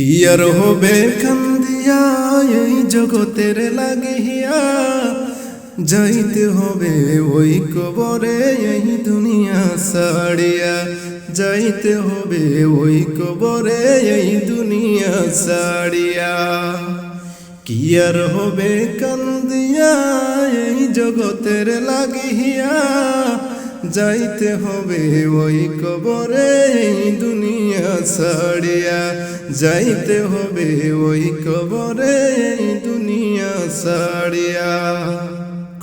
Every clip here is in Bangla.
কি আর হবে কান্দিয়া এই জগতের লাগিয়া। যাইতে হবে ওই কবরে এই দুনিয়া সাড়িয়া যাইতে হবে ওই কবরে এই দুনিয়া সাড়িয়া কি আর হবে কান্দিয়া এই জগতের লাগিয়া। যাইতে হবে ওই কবরে দুনিয়া সাড়িয়া যাইতে হবে ওই কবরে দুনিয়া সাড়িয়া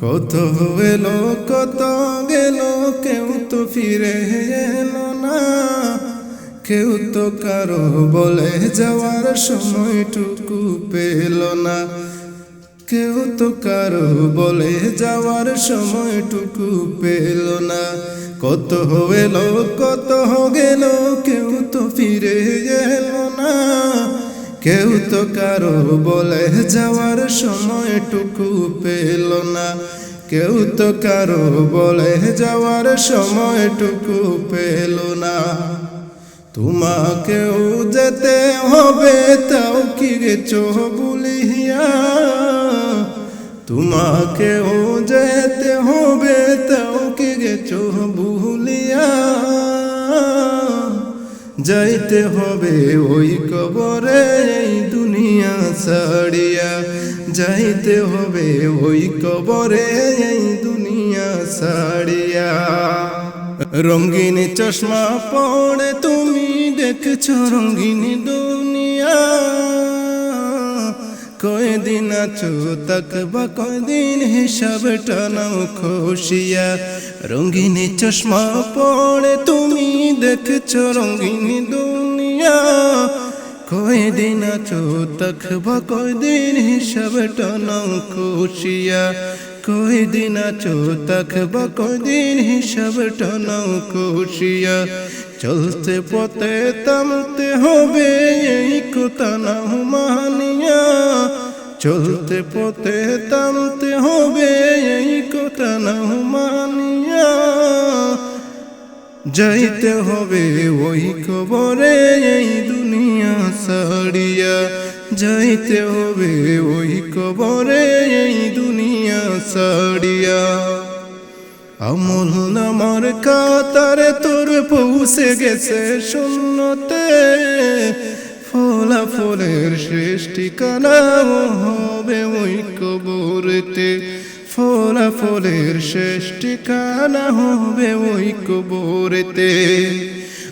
কত এলো, কত গেল, কেউ তো ফিরে এলো না। কেউ তো কারও বলে যাওয়ার সময়টুকু পেল না। কেউ তো কারও বলে যাওয়ার সময়টুকু পেল না। কত এলো কত গেল কেউ তো ফিরে এলো না। কেউ তো কারও বলে যাওয়ার সময়টুকু পেল না। কেউ তো কারও বলে যাওয়ার সময়টুকু পেল না। তোমাকেও যেতে হবে, তাও কি গেছো বলিয়া? তোমাকেও যেতে হবে তাও কি গেছো ভুলিয়া। যাইতে হবে ওই কবরে দুনিয়া সাড়িয়া যাইতে হবে ওই কবরে, এই দুনিয়া সাড়িয়া রঙ্গিন চশমা পড়ে তুমি দেখছ রঙ্গিন দুনিয়া কয়দিন আছো তকবা কয়দিন হিসাব টানাও খুশিয়া রঙ্গিন চশমা পড়ে তুমি দেখছ রঙ্গিন দুনিয়া কয়দিন আছো তকবা কয়দিন হিসাব টানাও খুশিয়া কয়দিন আছো তকবা কয়দিন হিসাব টানাও খুশিয়া চলতে পথে তামতে হবে, এই কথা না মানিয়া। চলতে পথে তামতে হবে, এই কথা না মানিয়া। যাইতে হবে ওই কবরে, এই দুনিয়া সাড়িয়া যাইতে হবে ওই কবরে, এই দুনিয়া সাড়িয়া আমল নামার কাতারে তোর পৌঁছে গেছে শূন্যতে। ফলা ফলের শেষ ঠিকানা হবে ওই কবরেতে। ফলা ফলের শেষ ঠিকানা হবে ওই কবরেতে।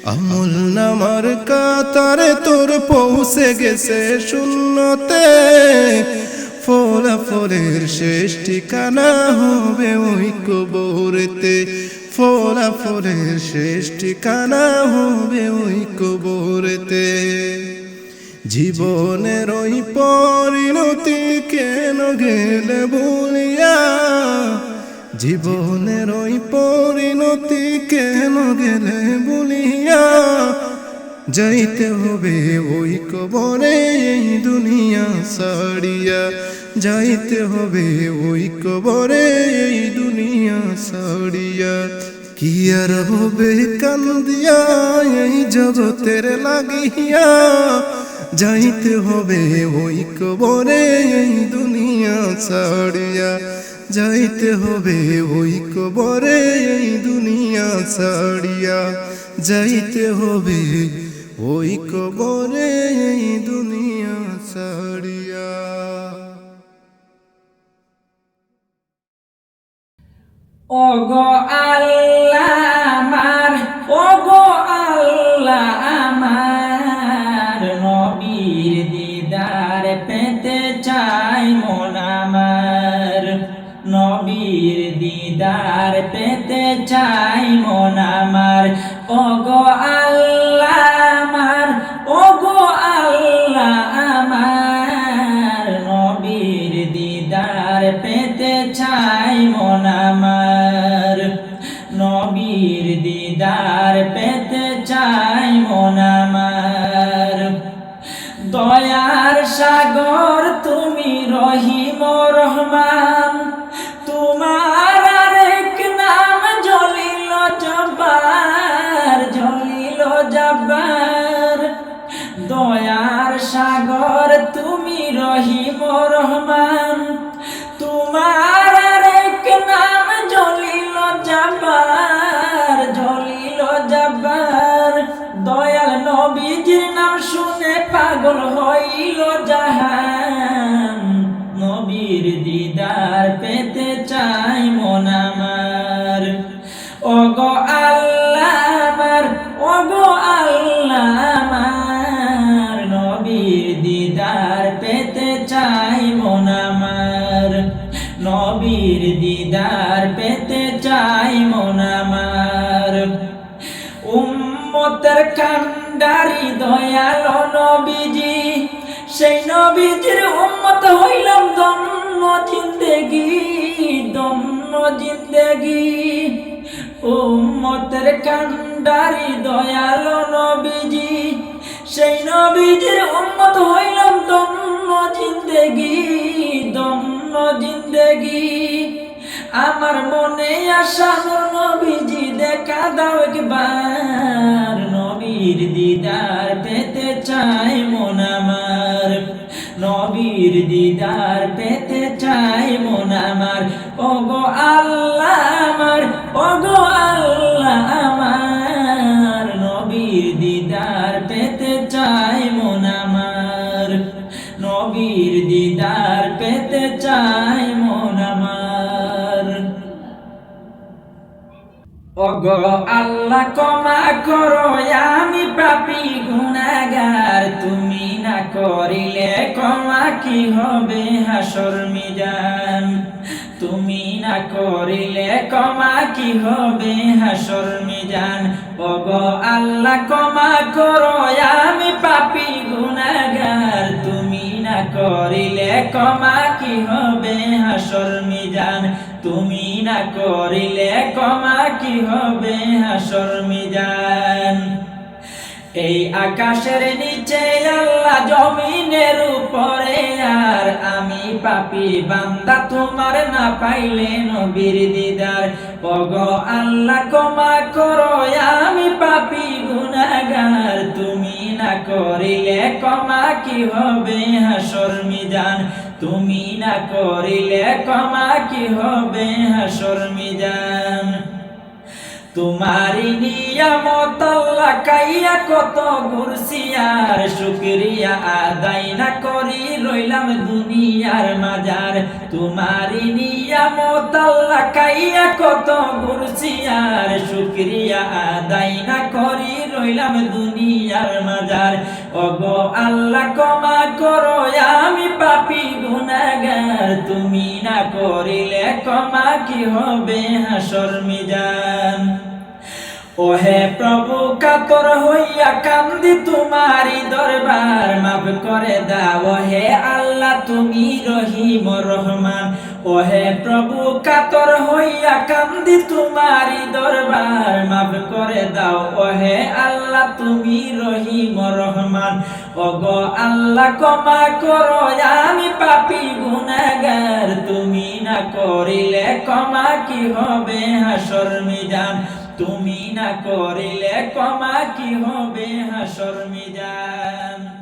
আমল নামার কাতারে তোর পৌঁছে গেছে শূন্যতে। ফলা ফলের শেষ ঠিকানা হবে ওই কবরেতে। ফলা ফলের শেষ ঠিকানা হবে ওই কবরেতে। জীবনের ওই পরিণতি কেন গেলে বলিয়া? জীবনের ওই পরিণতি কেন গেলে বলিয়া? যাইতে হবে ওই কবরে, এই দুনিয়া সাড়িয়া যাইতে হবে ওই কবরে, এই দুনিয়া সাড়িয়া কি আর হবে কান্দিয়া এই জগতের লাগিয়া। যাইতে হবে ওই কবরে, এই দুনিয়া সাড়িয়া যাইতে হবে ওই কবরে, এই দুনিয়া সাড়িয়া যাইতে হবে ওই কবরে, এই দুনিয়া সাড়িয়া ওগো আল্লাহ আমার, ওগো আল্লাহ আমার, নবীর দিদার পেতে চাই মন আমার। নবীর দিদার পেতে চাই দিদার পেতে চাই মন আমার। দয়ার সাগর, তুমি রহিম রহমান। তোমার আরেক নাম জলিল জব্বার জলিল জব্বার। দয়ার সাগর, তুমি রহিম রহমান। পাগল হইল জাহান। নবীর দিদার পেতে চাই সেই নবীজির উম্মত হইলাম দন্ন জিন্দেগি দন্ন জিন্দেগি। উম্মতের কান্ডারি দয়াল নবীজি, সেই নবীজির উম্মত হইলাম দন্ন জিন্দেগি দন্ন জিন্দেগি। আমার মনে আশা নবীজি, দেখা দাও একবার। নবীর দিদার পেতে চাই মন আমার। নবীর দিদার পেতে ওগো আল্লাহ ক্ষমা করো, আমি পাপি গুনাগার তুমি না করিলে ক্ষমা কি হবে হাসর মিজান? তুমি না করিলে ক্ষমা কি হবে হাসর মিজান? ওগো আল্লাহ ক্ষমা করো, আমি পাপি গুনাগার তুমি না করিলে ক্ষমা কি হবে হাসর মিজান? তুমি না করিলে ক্ষমা কি হবে, হাসর মিজান? এই আকাশের নিচে আল্লাহ জমিনের উপরে, আর আমি পাপি বান্দা তোমার না পাইলে নবীর দিদার। পগ আল্লাহ, ক্ষমা করো, আমি পাপি গুনাগার তুমি না করিলে ক্ষমা কি হবে, হাসর মিজান? তুমি না করিলে ক্ষমা কি হবে, হাসর মিজান? তোমারি নিয়ামত আল্লাহ কত গুরসিয়ার, শুকরিয়া আদায় না করি রইলাম দুনিয়ার মাজার। তোমারি নিয়ামত আল্লাহ কত গুরসিয়ার, শুকরিয়া আদায় না করি রইলাম দুনিয়ার মাজার। ওগো আল্লাহ ক্ষমা করো গুনাগার তুমি না করিলে ক্ষমা কি হবে হাসর মিজান? ওহে প্রভু, কাতর হইয়া কান্দি তোমারি দরবার, মাফ করে দাও হে আল্লাহ, তুমি রহিম রহমান। ওহে প্রভু, কাতর হইয়া কান্দি তোমারি দরবার। মাফ করে দাও, ওহে আল্লাহ, তুমি রহিম রহমান। ওগো আল্লাহ, ক্ষমা করো, আমি পাপি গুনাগার তুমি না করিলে ক্ষমা কি হবে হাসর মিজান? তুমি না করিলে ক্ষমা কি হবে হাসর মিজান?